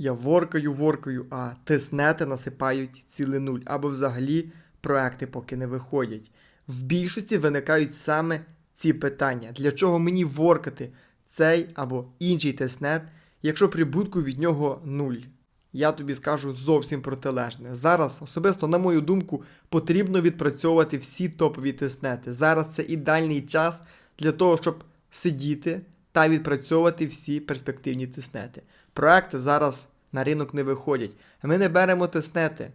Я воркаю, воркаю, а тиснети насипають цілий нуль, або взагалі проекти поки не виходять. В більшості виникають саме ці питання. Для чого мені воркати цей або інший тиснет, якщо прибутку від нього нуль? Я тобі скажу зовсім протилежне. Зараз, особисто, на мою думку, потрібно відпрацьовувати всі топові тиснети. Зараз це ідеальний час для того, щоб сидіти та відпрацьовувати всі перспективні тиснети. Проекти зараз на ринок не виходять. Ми не беремо тиснети,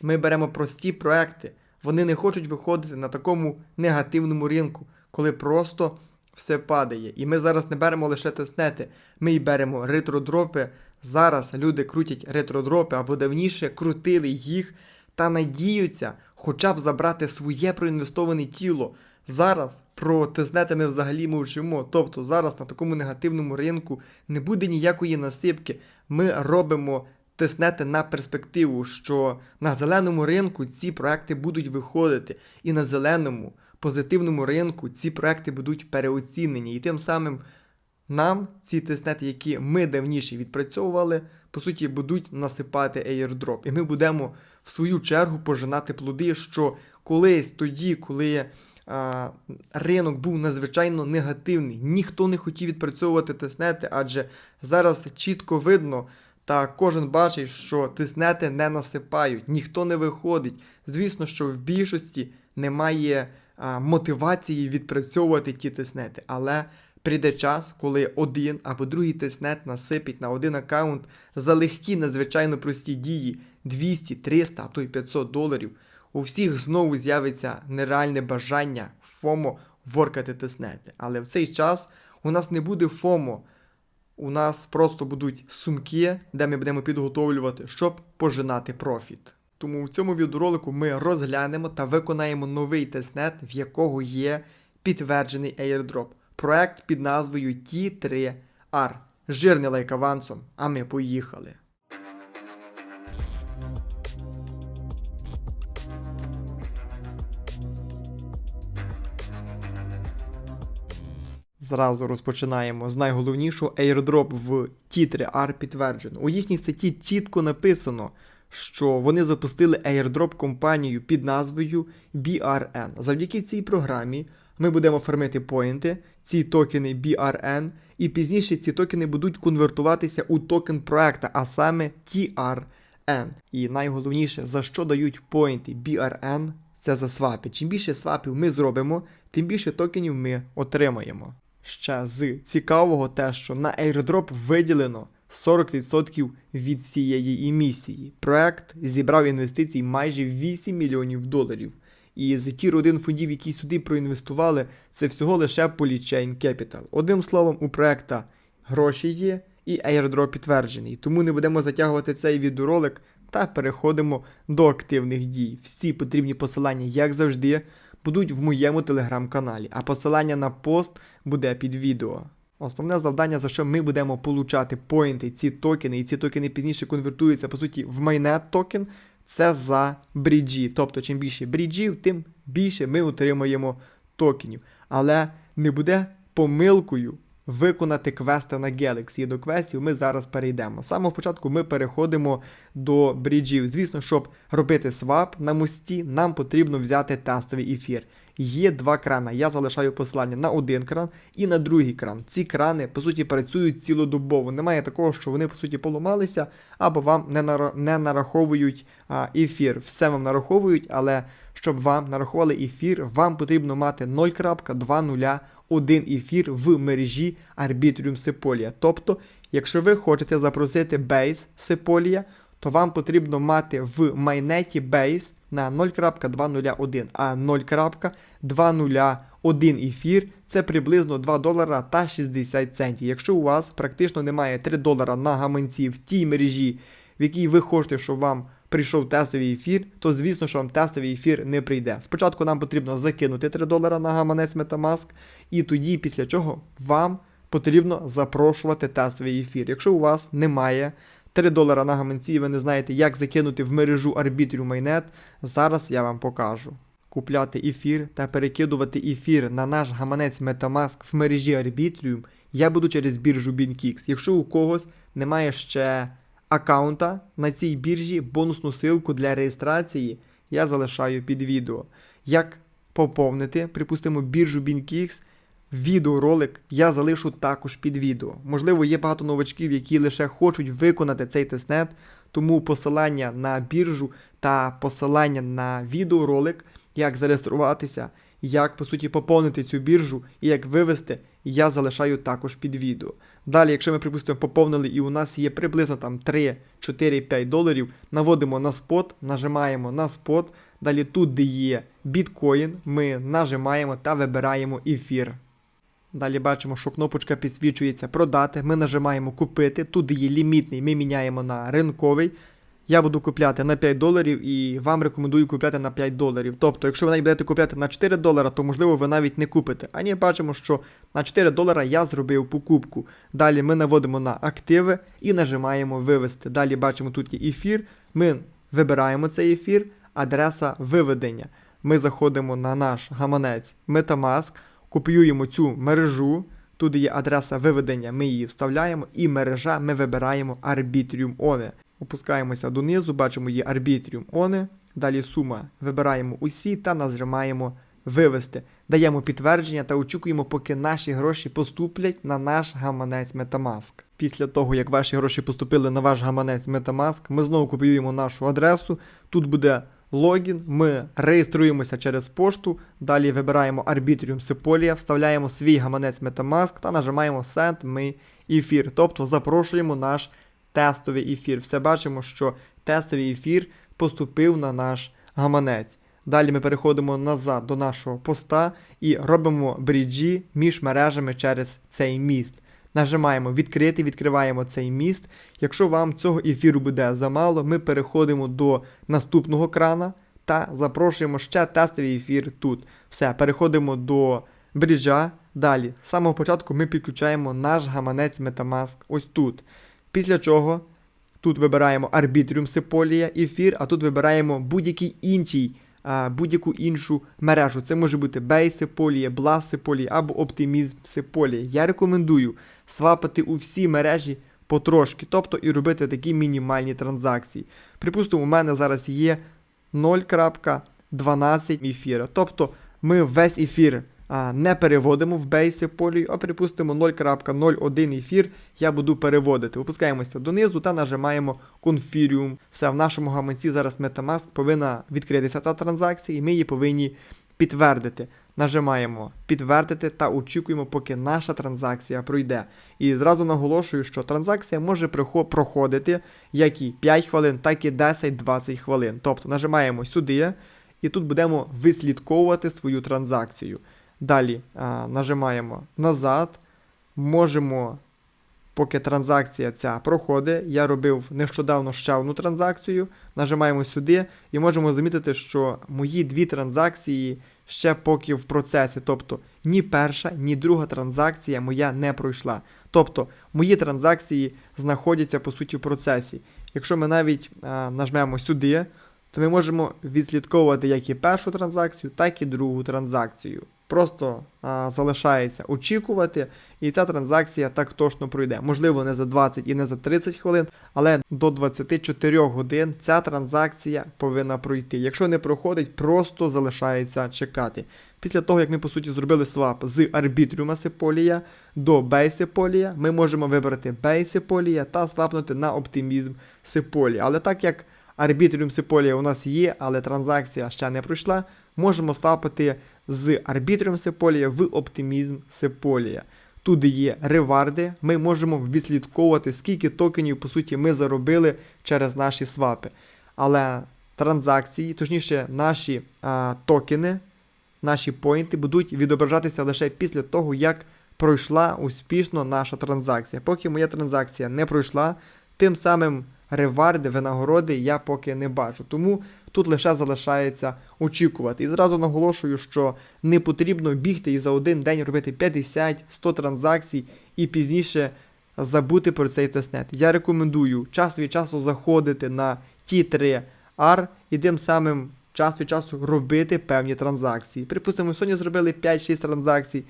ми беремо прості проекти. Вони не хочуть виходити на такому негативному ринку, коли просто все падає. І ми зараз не беремо лише тиснети, ми й беремо ретродропи. Зараз люди крутять ретродропи або давніше крутили їх та надіються хоча б забрати своє проінвестоване тіло. Зараз про тиснети ми взагалі мовчимо. Тобто зараз на такому негативному ринку не буде ніякої насипки. Ми робимо тиснети на перспективу, що на зеленому ринку ці проекти будуть виходити, і на зеленому позитивному ринку ці проекти будуть переоцінені. І тим самим нам ці тиснети, які ми давніше відпрацьовували, по суті, будуть насипати airdrop. І ми будемо в свою чергу пожинати плоди, що колись тоді, коли а, ринок був надзвичайно негативний, ніхто не хотів відпрацьовувати тиснети, адже зараз чітко видно. Та кожен бачить, що тиснети не насипають, ніхто не виходить. Звісно, що в більшості немає а, мотивації відпрацьовувати ті тиснети, але прийде час, коли один або другий тиснет насипить на один аккаунт за легкі, надзвичайно прості дії 200, 300, а то й 500 доларів. У всіх знову з'явиться нереальне бажання ФОМО воркати тиснети. Але в цей час у нас не буде ФОМО. У нас просто будуть сумки, де ми будемо підготовлювати, щоб пожинати профіт. Тому в цьому відеоролику ми розглянемо та виконаємо новий тестнет, в якого є підтверджений airdrop. Проект під назвою T3R. Жирний лайк авансом, а ми поїхали. Зразу розпочинаємо з найголовнішого airdrop в T3R підтверджено. У їхній статті чітко написано, що вони запустили airdrop компанію під назвою BRN. Завдяки цій програмі ми будемо фармити поінти, ці токени BRN, і пізніше ці токени будуть конвертуватися у токен проекта, а саме TRN. І найголовніше, за що дають поінти BRN, це за свапи. Чим більше свапів ми зробимо, тим більше токенів ми отримаємо. Ще з цікавого те, що на airdrop виділено 40% від всієї емісії. Проект зібрав інвестицій майже 8 мільйонів доларів. І з ті родин фондів, які сюди проінвестували, це всього лише Polychain Capital. Одним словом, у проекта гроші є і airdrop підтверджений. Тому не будемо затягувати цей відеоролик та переходимо до активних дій. Всі потрібні посилання, як завжди, будуть в моєму телеграм-каналі, а посилання на пост буде під відео. Основне завдання, за що ми будемо получати поінти, ці токени, і ці токени пізніше конвертуються, по суті, в майнет токен, це за бріджі. Тобто, чим більше бріджів, тим більше ми отримаємо токенів. Але не буде помилкою виконати квести на Galaxy. І до квестів ми зараз перейдемо. З самого початку ми переходимо до бріджів. Звісно, щоб робити свап на мості, нам потрібно взяти тестовий ефір. Є два крана. Я залишаю посилання на один кран і на другий кран. Ці крани, по суті, працюють цілодобово. Немає такого, що вони, по суті, поламалися, або вам не, нара... не нараховують ефір. Все вам нараховують, але щоб вам нарахували ефір, вам потрібно мати 0.20 ефір в мережі Arbitrium Sepolia. Тобто, якщо ви хочете запросити бейс Sepolia, то вам потрібно мати в майнеті бейс на 0.201, а 0.201 ефір це приблизно 2 долара та 60 центів. Якщо у вас практично немає 3 долара на гаманці в тій мережі, в якій ви хочете, щоб вам прийшов тестовий ефір, то звісно, що вам тестовий ефір не прийде. Спочатку нам потрібно закинути 3 долара на гаманець Metamask, і тоді, після чого вам потрібно запрошувати тестовий ефір. Якщо у вас немає 3 долара на гаманці, і ви не знаєте, як закинути в мережу Arbitrium Mainnet, зараз я вам покажу. Купляти ефір та перекидувати ефір на наш гаманець Metamask в мережі Arbitrium я буду через біржу BinKix. Якщо у когось немає ще аккаунта на цій біржі бонусну ссылку для реєстрації я залишаю під відео. Як поповнити, припустимо, біржу BinkX, відеоролик я залишу також під відео. Можливо, є багато новачків, які лише хочуть виконати цей тестнет, тому посилання на біржу та посилання на відеоролик, як зареєструватися, як по суті поповнити цю біржу і як вивести, я залишаю також під відео. Далі, якщо ми, припустимо, поповнили і у нас є приблизно там 3, 4, 5 доларів, наводимо на спот, нажимаємо на спот. Далі тут, де є біткоін, ми нажимаємо та вибираємо ефір. Далі бачимо, що кнопочка підсвічується продати. Ми нажимаємо купити. Тут є лімітний, ми міняємо на ринковий. Я буду купляти на 5 доларів і вам рекомендую купляти на 5 доларів. Тобто, якщо ви навіть будете купляти на 4 долара, то можливо ви навіть не купите. А ні, бачимо, що на 4 долара я зробив покупку. Далі ми наводимо на активи і нажимаємо вивести. Далі бачимо, тут є ефір. Ми вибираємо цей ефір, адреса виведення. Ми заходимо на наш гаманець Metamask, копіюємо цю мережу. Тут є адреса виведення, ми її вставляємо, і мережа ми вибираємо Arbitrium One. Опускаємося донизу, бачимо є Arbitrium One. Далі сума вибираємо усі та нажимаємо вивести. Даємо підтвердження та очікуємо, поки наші гроші поступлять на наш гаманець Metamask. Після того, як ваші гроші поступили на ваш гаманець Metamask, ми знову копіюємо нашу адресу. Тут буде логін, ми реєструємося через пошту, далі вибираємо Arbitrium Sepolia, вставляємо свій гаманець Metamask та нажимаємо Send Me ефір. Тобто запрошуємо наш тестовий ефір. Все бачимо, що тестовий ефір поступив на наш гаманець. Далі ми переходимо назад до нашого поста і робимо бріджі між мережами через цей міст. Нажимаємо відкрити, відкриваємо цей міст. Якщо вам цього ефіру буде замало, ми переходимо до наступного крана та запрошуємо ще тестовий ефір тут. Все, переходимо до бріджа. Далі, з самого початку ми підключаємо наш гаманець Metamask ось тут. Після чого тут вибираємо Arbitrium Sepolia ефір, а тут вибираємо будь-який інший. Будь-яку іншу мережу. Це може бути Base Sepolia, Blast Sepolia або Optimism Sepolia. Я рекомендую свапати у всі мережі потрошки, тобто і робити такі мінімальні транзакції. Припустимо, у мене зараз є 0.12 ефіра. Тобто ми весь ефір не переводимо в бейси полію, а припустимо 0.01 ефір я буду переводити. Опускаємося донизу та нажимаємо Confirium. Все, в нашому гаманці зараз Metamask повинна відкритися та транзакція, і ми її повинні підтвердити. Нажимаємо підтвердити та очікуємо, поки наша транзакція пройде. І зразу наголошую, що транзакція може проходити як і 5 хвилин, так і 10-20 хвилин. Тобто нажимаємо сюди, і тут будемо вислідковувати свою транзакцію. Далі а, нажимаємо назад. Можемо, поки транзакція ця проходить. Я робив нещодавно ще одну транзакцію. Нажимаємо сюди і можемо замітити, що мої дві транзакції ще поки в процесі. Тобто ні перша, ні друга транзакція моя не пройшла. Тобто мої транзакції знаходяться по суті в процесі. Якщо ми навіть а, нажмемо сюди, то ми можемо відслідковувати як і першу транзакцію, так і другу транзакцію. Просто а, залишається очікувати, і ця транзакція так точно пройде. Можливо, не за 20 і не за 30 хвилин, але до 24 годин ця транзакція повинна пройти. Якщо не проходить, просто залишається чекати. Після того, як ми по суті зробили свап з Arbitrium Sepolia до Sepolia, ми можемо вибрати Sepolia та свапнути на Optimism Sepolia. Але так як Arbitrium Sepolia у нас є, але транзакція ще не пройшла, можемо свапити з Arbitrium Sepolia в Optimism Sepolia. Тут є реварди, ми можемо відслідковувати, скільки токенів, по суті, ми заробили через наші свапи. Але транзакції, точніше, наші а, токени, наші поінти будуть відображатися лише після того, як пройшла успішно наша транзакція. Поки моя транзакція не пройшла, тим самим реварди, винагороди я поки не бачу. Тому тут лише залишається очікувати. І зразу наголошую, що не потрібно бігти і за один день робити 50-100 транзакцій і пізніше забути про цей тестнет. Я рекомендую час від часу заходити на ті 3 R і тим самим час від часу робити певні транзакції. Припустимо, сьогодні зробили 5-6 транзакцій.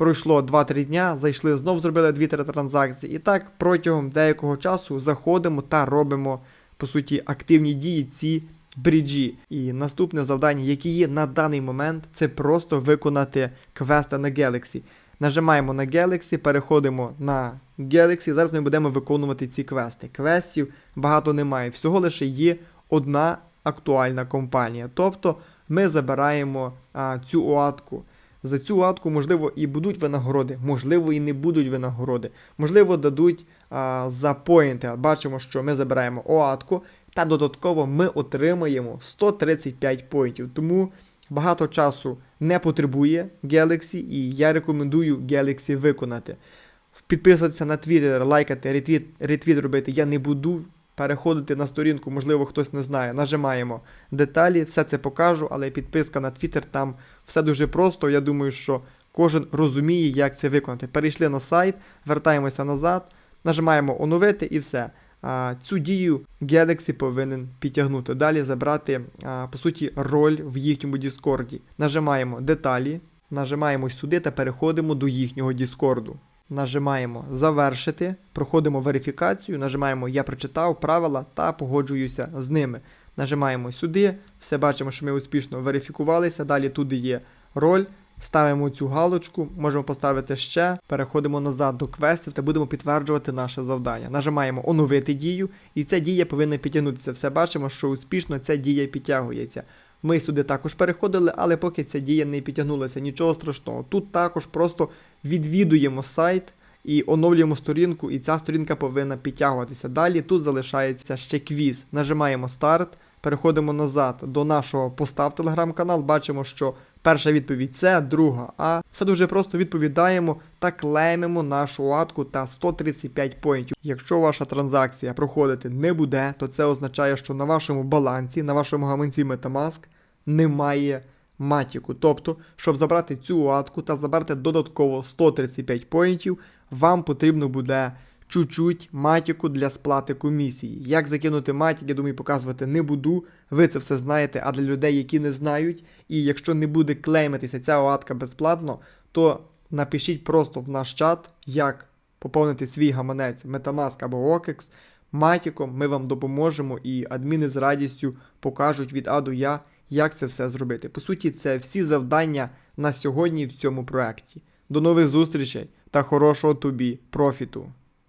Пройшло 2-3 дня, зайшли, знов зробили 2-3 транзакції. І так протягом деякого часу заходимо та робимо, по суті, активні дії ці бріджі. І наступне завдання, яке є на даний момент, це просто виконати квести на Galaxy. Нажимаємо на Galaxy, переходимо на Galaxy. Зараз ми будемо виконувати ці квести. Квестів багато немає. Всього лише є одна актуальна компанія. Тобто ми забираємо а, цю оатку. За цю оатку, можливо, і будуть винагороди, можливо, і не будуть винагороди. Можливо, дадуть а, за поінти. Бачимо, що ми забираємо оатку, та додатково ми отримаємо 135 поінтів. Тому багато часу не потребує Galaxy, і я рекомендую Galaxy виконати. Підписуватися на Twitter, лайкати, ретвіт, ретвіт робити я не буду. Переходити на сторінку, можливо, хтось не знає. Нажимаємо деталі, все це покажу, але підписка на Twitter там все дуже просто. Я думаю, що кожен розуміє, як це виконати. Перейшли на сайт, вертаємося назад, нажимаємо оновити і все. А, цю дію Galaxy повинен підтягнути. Далі забрати, а, по суті, роль в їхньому Діскорді. Нажимаємо деталі, нажимаємо сюди та переходимо до їхнього Діскорду. Нажимаємо завершити, проходимо верифікацію, нажимаємо Я прочитав правила та погоджуюся з ними. Нажимаємо сюди, все бачимо, що ми успішно верифікувалися. Далі туди є роль. Ставимо цю галочку, можемо поставити ще, переходимо назад до квестів та будемо підтверджувати наше завдання. Нажимаємо оновити дію, і ця дія повинна підтягнутися. Все бачимо, що успішно ця дія підтягується. Ми сюди також переходили, але поки ця дія не підтягнулася, нічого страшного. Тут також просто відвідуємо сайт і оновлюємо сторінку, і ця сторінка повинна підтягуватися. Далі тут залишається ще квіз. Нажимаємо старт, переходимо назад до нашого поста в телеграм-канал. Бачимо, що перша відповідь це, друга А. Все дуже просто відповідаємо та клеймимо нашу атку та 135 поінтів. Якщо ваша транзакція проходити не буде, то це означає, що на вашому балансі, на вашому гаманці Metamask немає матіку. Тобто, щоб забрати цю атку та забрати додатково 135 поінтів, вам потрібно буде чуть-чуть матіку для сплати комісії. Як закинути матік, я думаю, показувати не буду. Ви це все знаєте, а для людей, які не знають, і якщо не буде клеймитися ця оатка безплатно, то напишіть просто в наш чат, як поповнити свій гаманець Metamask або OKEX. Матіком ми вам допоможемо, і адміни з радістю покажуть від А до Я, як це все зробити. По суті, це всі завдання на сьогодні в цьому проєкті. До нових зустрічей та хорошого тобі профіту!